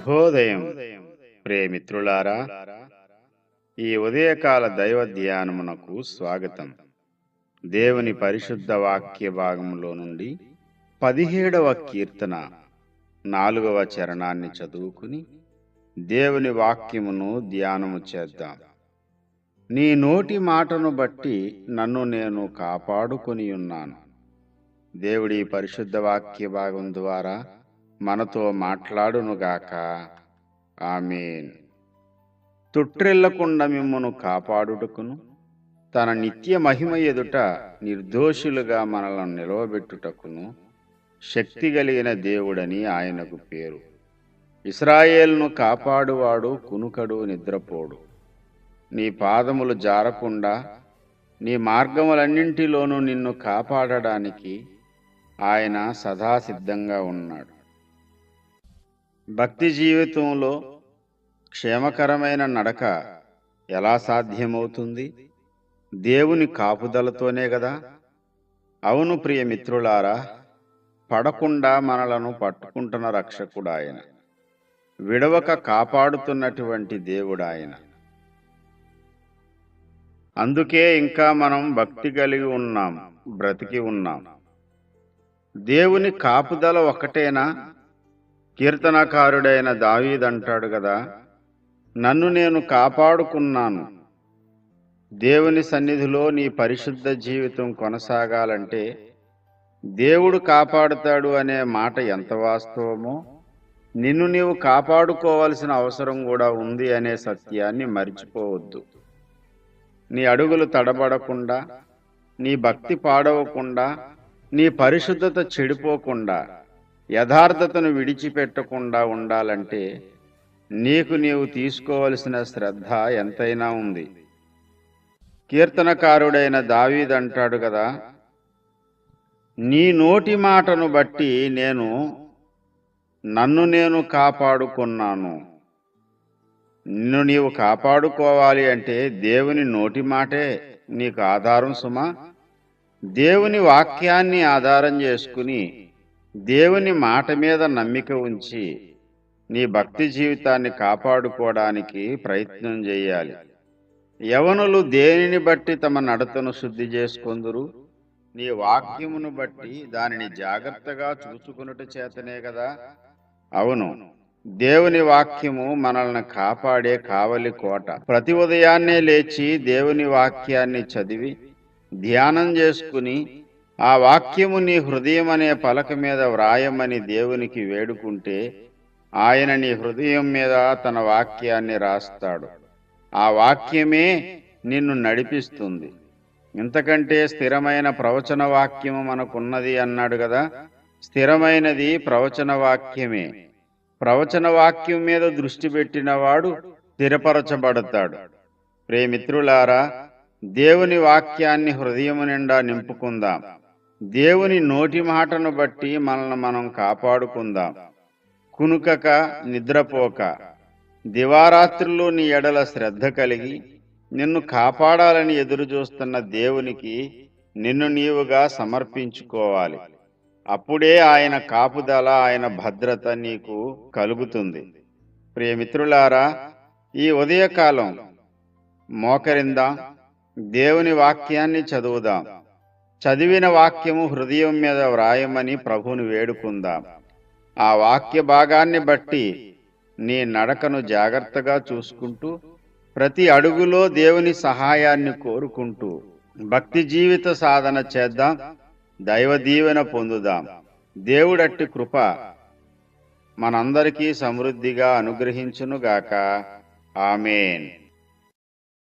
శుభోదయం ప్రేమిత్రులారా ఈ ఉదయకాల దైవ ధ్యానమునకు స్వాగతం. దేవుని పరిశుద్ధ వాక్య భాగంలో నుండి పదిహేడవ కీర్తన నాలుగవ చరణాన్ని చదువుకుని దేవుని వాక్యమును ధ్యానము చేద్దాం. నీ నోటి మాటను బట్టి నన్ను నేను కాపాడుకొని ఉన్నాను దేవుడి పరిశుద్ధ వాక్య భాగం ద్వారా మనతో మాట్లాడునుగాక. ఆమెన్. తుట్రెళ్ళకుండా మిమ్మను కాపాడుటకును తన నిత్య మహిమ ఎదుట నిర్దోషులుగా మనలను నిలవబెట్టుటకును శక్తి కలిగిన దేవుడని ఆయనకు పేరు. ఇస్రాయేల్ను కాపాడువాడు కునుకడు నిద్రపోడు. నీ పాదములు జారకుండా నీ మార్గములన్నింటిలోనూ నిన్ను కాపాడడానికి ఆయన సదా సిద్ధంగా ఉన్నాడు. భక్తి జీవితంలో క్షేమకరమైన నడక ఎలా సాధ్యమవుతుంది? దేవుని కాపుదలతోనే కదా అవును ప్రియ మిత్రులారా పడకుండా మనలను పట్టుకుంటున్న రక్షకుడు ఆయన విడవక కాపాడుతున్నటువంటి దేవుడు ఆయన అందుకే ఇంకా మనం భక్తి కలిగి ఉన్నాం బ్రతికి ఉన్నాం. దేవుని కాపుదల ఒకటేనా? కీర్తనకారుడైన దావీదంటాడు కదా నన్ను నేను కాపాడుకున్నాను. దేవుని సన్నిధిలో నీ పరిశుద్ధ జీవితం కొనసాగాలంటే దేవుడు కాపాడుతాడు అనే మాట ఎంత వాస్తవమో నిన్ను నీవు కాపాడుకోవాల్సిన అవసరం కూడా ఉంది అనే సత్యాన్ని మర్చిపోవద్దు. నీ అడుగులు తడబడకుండా నీ భక్తి పాడవకుండా నీ పరిశుద్ధత చెడిపోకుండా యథార్థతను విడిచిపెట్టకుండా ఉండాలంటే నీకు నీవు తీసుకోవలసిన శ్రద్ధ ఎంతైనా ఉంది. కీర్తనకారుడైన దావీదంటాడు కదా నీ నోటి మాటను బట్టి నేను నన్ను నేను కాపాడుకున్నాను. నిన్ను నీవు కాపాడుకోవాలి అంటే దేవుని నోటి మాటే నీకు ఆధారం సుమా. దేవుని వాక్యాన్ని ఆధారం చేసుకుని దేవుని మాట మీద నమ్మిక ఉంచి నీ భక్తి జీవితాన్ని కాపాడుకోవడానికి ప్రయత్నం చేయాలి. యవనులు దేనిని బట్టి తమ నడతను శుద్ధి చేసుకొందురు? నీ వాక్యమును బట్టి దానిని జాగ్రత్తగా చూచుకున్నట చేతనే కదా? అవును. దేవుని వాక్యము మనల్ని కాపాడే కావలి కోట. ప్రతి ఉదయాన్నే లేచి దేవుని వాక్యాన్ని చదివి ధ్యానం చేసుకుని ఆ వాక్యము నీ హృదయం అనే పలక మీద వ్రాయమని దేవునికి వేడుకుంటే ఆయన నీ హృదయం మీద తన వాక్యాన్ని రాస్తాడు. ఆ వాక్యమే నిన్ను నడిపిస్తుంది. ఇంతకంటే స్థిరమైన ప్రవచన వాక్యము మనకున్నది అన్నాడు కదా స్థిరమైనది ప్రవచన వాక్యమే. ప్రవచన వాక్యం మీద దృష్టి పెట్టినవాడు స్థిరపరచబడతాడు. ప్రేమిత్రులారా దేవుని వాక్యాన్ని హృదయము నిండా నింపుకుందాం. దేవుని నోటి మాటను బట్టి మనల్ని మనం కాపాడుకుందాం. కునుకక నిద్రపోక దివారాత్రులు నీ ఎడల శ్రద్ధ కలిగి నిన్ను కాపాడాలని ఎదురుచూస్తున్న దేవునికి నిన్ను నీవుగా సమర్పించుకోవాలి. అప్పుడే ఆయన కాపుదల ఆయన భద్రత నీకు కలుగుతుంది. ప్రియమిత్రులారా ఈ ఉదయకాలం మోకరిందాం? దేవుని వాక్యాన్ని చదువుదాం. చదివిన వాక్యము హృదయం మీద వ్రాయమని ప్రభుని వేడుకుందాం. ఆ వాక్య భాగాన్ని బట్టి నీ నడకను జాగ్రత్తగా చూసుకుంటూ ప్రతి అడుగులో దేవుని సహాయాన్ని కోరుకుంటూ భక్తి జీవిత సాధన చేద్దాం దైవ దీవెన పొందుదాం. దేవుడట్టి కృప మనందరికీ సమృద్ధిగా అనుగ్రహించునుగాక. ఆమెన్.